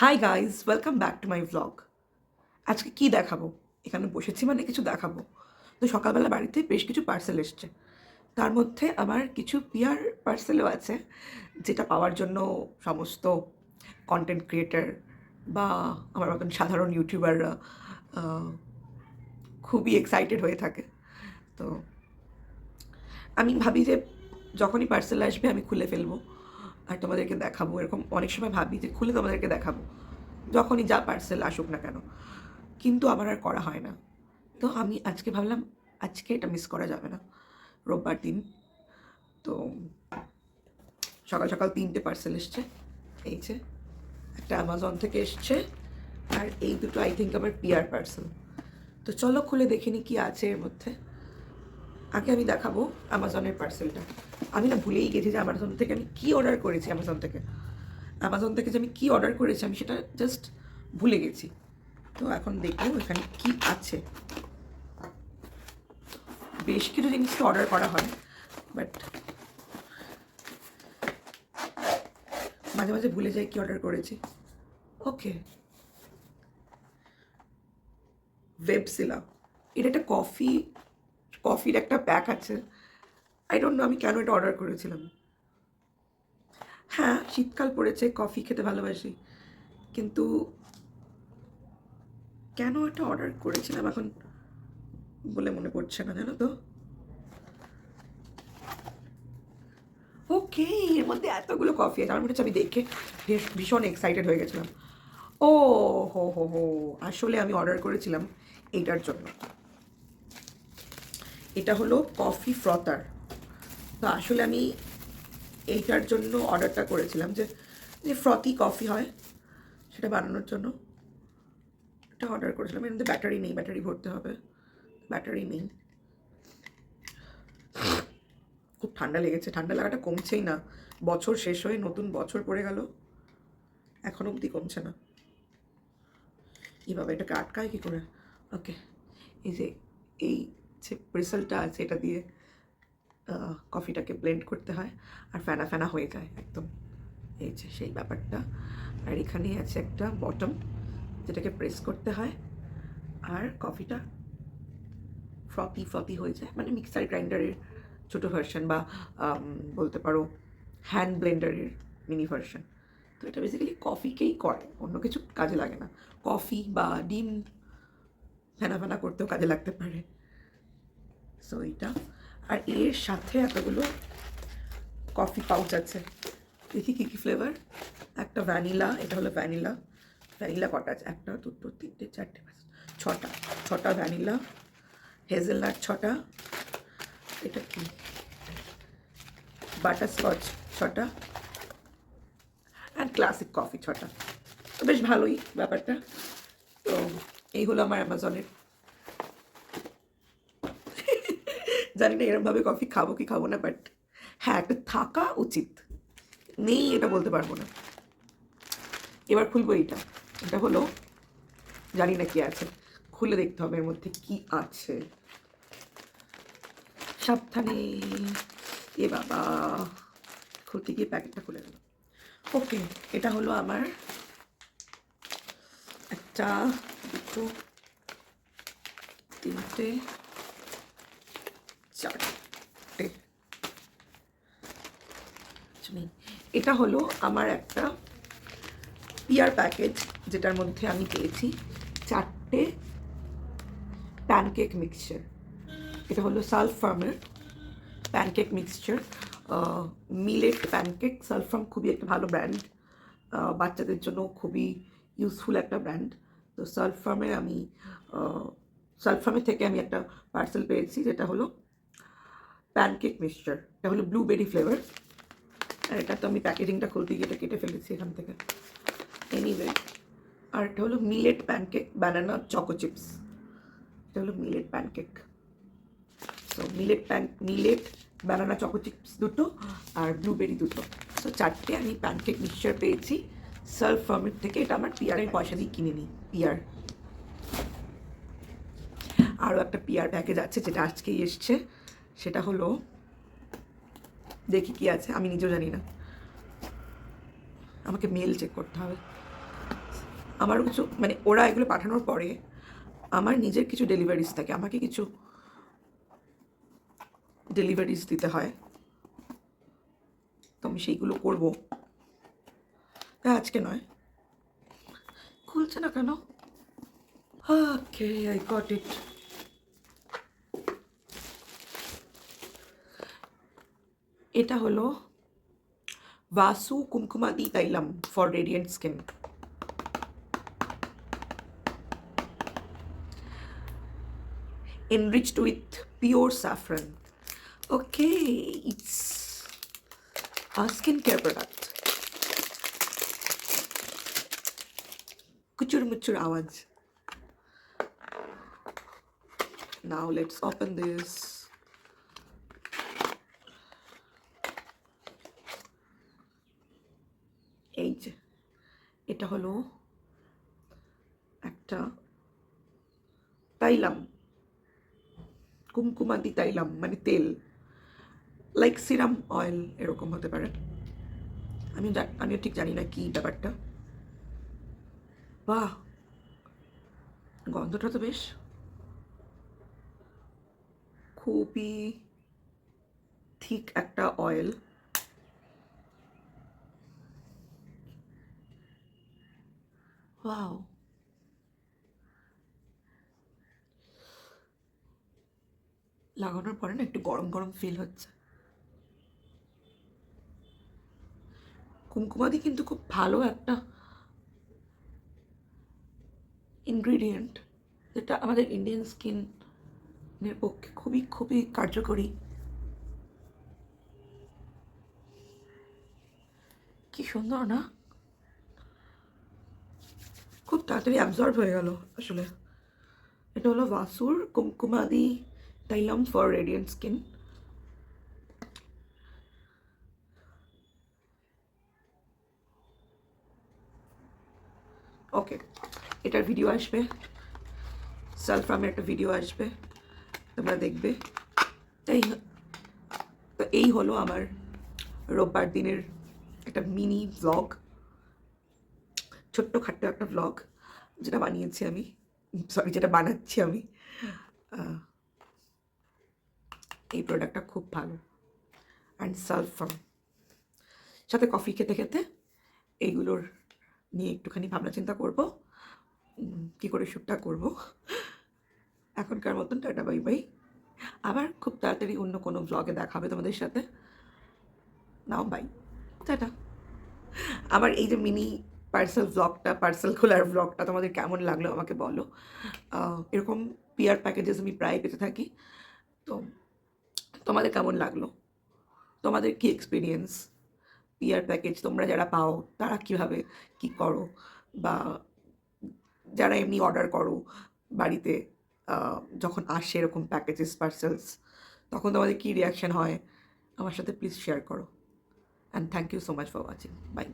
Hi guys welcome back to my vlog আজকে কি দেখাবো? এখানে বসেছি মানে কিছু দেখাবো। তো সকালবেলা বাড়িতে বেশ কিছু পার্সেল এসছে। তার মধ্যে আমার কিছু পিয়ার পার্সেলও আছে, যেটা পাওয়ার জন্য সমস্ত কন্টেন্ট ক্রিয়েটার বা আমার মতন সাধারণ ইউটিউবাররা খুবই এক্সাইটেড হয়ে থাকে। তো আমি ভাবি যে যখনই পার্সেল আসবে আমি খুলে ফেলব। আর তোমাদেরকে দেখাবো, এরকম অনেক সময় ভাবি যে খুলে তোমাদেরকে দেখাবো। যখনই যা পার্সেল আসুক না কেন। কিন্তু আমার আর করা হয় না। তো আমি আজকে ভাবলাম, আজকে এটা মিস করা যাবে না। রোববার দিন। তো সকাল সকাল তিনটে পার্সেল এসছে। এই যে একটা অ্যামাজন থেকে এসছে আর এই দুটো আই থিঙ্ক আমার পিয়ার পার্সেল তো চলো খুলে দেখিনি কি আছে এর মধ্যে। আগে আমি দেখাবো অ্যামাজনের পার্সেলটা আমি না ভুলেই গেছি যে অ্যামাজন থেকে আমি কী অর্ডার করেছি অ্যামাজন থেকে। অ্যামাজন থেকে যে আমি কী অর্ডার করেছি আমি সেটা জাস্ট ভুলে গেছি। তো এখন দেখব এখানে কি আছে। বেশ কিছু জিনিস অর্ডার করা হয় বাট মাঝে মাঝে ভুলে যাই কি অর্ডার করেছি। ওকে ওয়েবসিলা এটা একটা কফি কফির একটা প্যাক আছে। আই ডোন্ট নো আমি কেন এটা অর্ডার করেছিলাম। হ্যাঁ শীতকাল পড়েছে কফি খেতে ভালোবাসি। কিন্তু কেন এটা অর্ডার করেছিলাম এখন বলে মনে পড়ছে না জানো তো? ওকে এর মধ্যে এতগুলো কফি আছে। আমার মনে আমি দেখে ভীষণ এক্সাইটেড হয়ে গেছিলাম। ও, হো হো হো, আসলে আমি অর্ডার করেছিলাম এইটার জন্য। এটা হলো কফি ফ্রতার। তো আসলে আমি এইটার জন্য অর্ডারটা করেছিলাম যে যে ফ্রতি কফি হয় সেটা বানানোর জন্য। এটা অর্ডার করেছিলাম। এর মধ্যে ব্যাটারি নেই, ব্যাটারি ভরতে হবে। ব্যাটারি নেই। খুব ঠান্ডা লেগেছে। ঠান্ডা লাগাটা কমছেই না। বছর শেষ হয়ে নতুন বছর পড়ে গেল। এখনও অবধি কমছে না। এভাবে এটাকে আটকায় কী করে? ওকে, এই যে এই যে ব্রিসেলটা আছে, এটা দিয়ে কফিটাকে ব্লেন্ড করতে হয় আর ফেনা ফেনা হয়ে যায় একদম। এই যে সেই ব্যাপারটা। আর এখানে আছে একটা বটম যেটাকে প্রেস করতে হয় আর কফিটা ফ্রপি ফ্রতি হয়ে যায়। মানে মিক্সার গ্রাইন্ডারের ছোটো ভার্সন বা বলতে পারো হ্যান্ড ব্লেন্ডারের মিনি ভার্সন তো এটা বেসিক্যালি কফিকেই করে, অন্য কিছু কাজে লাগে না। কফি বা ডিম ফেনা ফেনা করতেও কাজে লাগতে পারে। সো এইটা আর এর সাথে এতগুলো কফি পাউচ আছে। দেখি কী কী ফ্লেভার একটা ভ্যানিলা এটা হলো ভ্যানিলা ভ্যানিলা কটা আছে? একটা, দুটো, তিনটে, চারটে পাঁচ ছটা। ছটা ভ্যানিলা হেজেলনাট ছটা। এটা কি? বাটারস্কচ ছটা। অ্যান্ড ক্লাসিক কফি ছটা। তো বেশ ভালোই ব্যাপারটা। তো এই হলো আমার অ্যামাজনের জানি না এরমভাবে কফি খাব কি খাব না বাট হ্যাঁ একটা থাকা উচিত। নেই এটা বলতে পারব না। এবার খুলবো এইটা। এটা হলো, জানি না কি আছে। খুলে দেখতে হবে এর মধ্যে কি আছে। সাবধানে। এ বাবা। খুলতে গিয়ে প্যাকেটটা খুলে গেল। ওকে, এটা হলো আমার একটা, দুটো, তিনটে চারটে আচ্ছা। এটা হলো আমার একটা পিয়ার প্যাকেজ যেটার মধ্যে আমি পেয়েছি চারটে প্যানকেক মিক্সচার এটা হলো সালফ ফার্মের pancake mixture millet pancake Slurrp Farm খুবই একটা ভালো ব্র্যান্ড বাচ্চাদের জন্য খুবই ইউজফুল একটা ব্র্যান্ড তো সালফার্মের আমি সালফার্মের থেকে আমি একটা পার্সেল পেয়েছি, যেটা হলো প্যানকেক মিক্সচার। এটা হলো ব্লুবেরি ফ্লেভার আর এটা তো আমি প্যাকেজিংটা খুলতে গিয়ে এটা কেটে ফেলেছি এখান থেকে। এনিওয়ে আর এটা হলো millet pancake banana choco chips এটা হলো মিলেট প্যানকেক তো millet pan millet banana choco chips দুটো আর ব্লুবেরি দুটো। সো চারটে আমি প্যানকেক মিক্সচার পেয়েছি। সার্ভ ফার্মের থেকে এটা আমার পিয়ারের পয়সা দিয়ে কিনে নিই পিয়ার আরও একটা পিয়ার প্যাকেজ আছে যেটা আজকেই এসছে। সেটা হলো, দেখি কি আছে, আমি নিজেও জানি না। আমাকে মেল চেক করতে হবে। আমারও কিছু মানে ওরা এগুলো পাঠানোর পরে আমার নিজের কিছু ডেলিভারিজ থাকে, আমাকে কিছু ডেলিভারিজ দিতে হয়। তো আমি সেইগুলো করব। আজকে নয়। খুলছে না কেন? ওকে আই গট ইট এটা হলো Vasu Kumkumadi tailam for radiant skin enriched with pure saffron. Okay, it's a skincare product. Kuchur muchur awaj. Now let's open this. এটা হলো একটা তাইলাম কুমকুমাদি তাইলাম মানে তেল লাইক সিরাম অয়েল এরকম হতে পারে। আমি আমিও ঠিক জানি না কি ব্যাপারটা। বাহ, গন্ধটা তো বেশ। খুবই ঠিক একটা অয়েল ওয়াও লাগানোর পরে না একটু গরম গরম ফিল হচ্ছে। কুমকুমাদি কিন্তু খুব ভালো একটা ইনগ্রিডিয়েন্ট যেটা আমাদের ইন্ডিয়ান স্কিনের পক্ষে খুবই খুবই কার্যকরী। কি সুন্দর না খুব তাড়াতাড়ি অ্যাবজর্ব হয়ে গেল আসলে। এটা হলো ভাসুর kumkumadi tailam for radiant skin okay এটার ভিডিও আসবে। সালফ্রামের একটা ভিডিও আসবে। তোমরা দেখবে। এই তো এই হলো আমার রোববার দিনের একটা মিনি ভ্লগ ছোট্ট খাট্ট একটা ভ্লগ যেটা বানিয়েছি আমি সরি যেটা বানাচ্ছি আমি এই প্রোডাক্টটা খুব ভালো অ্যান্ড সালফার সাথে কফি খেতে খেতে এইগুলোর নিয়ে একটুখানি ভাবনা চিন্তা করব কী করে শ্যুটটা করব। এখনকার মতন টাটা বাই বাই আবার খুব তাড়াতাড়ি অন্য কোনো ব্লগে দেখাবে তোমাদের সাথে। Now bye tata. আমার এই যে মিনি পার্সেল ব্লগটা পার্সেল খোলার ব্লগটা তোমাদের কেমন লাগল আমাকে বলো। এরকম পিয়ার প্যাকেজেস আমি প্রায় পেতে থাকি। তো তোমাদের কেমন লাগল? তোমাদের কি এক্সপিরিয়েন্স পিয়ার প্যাকেজ তোমরা যারা পাও, তারা কীভাবে কি করো? বা যারা এমনি অর্ডার করো বাড়িতে যখন আসে এরকম প্যাকেজেস পার্সেলস তখন তোমাদের কী রিয়াকশন হয়? আমার সাথে প্লিজ শেয়ার করো। And thank you so much for watching bye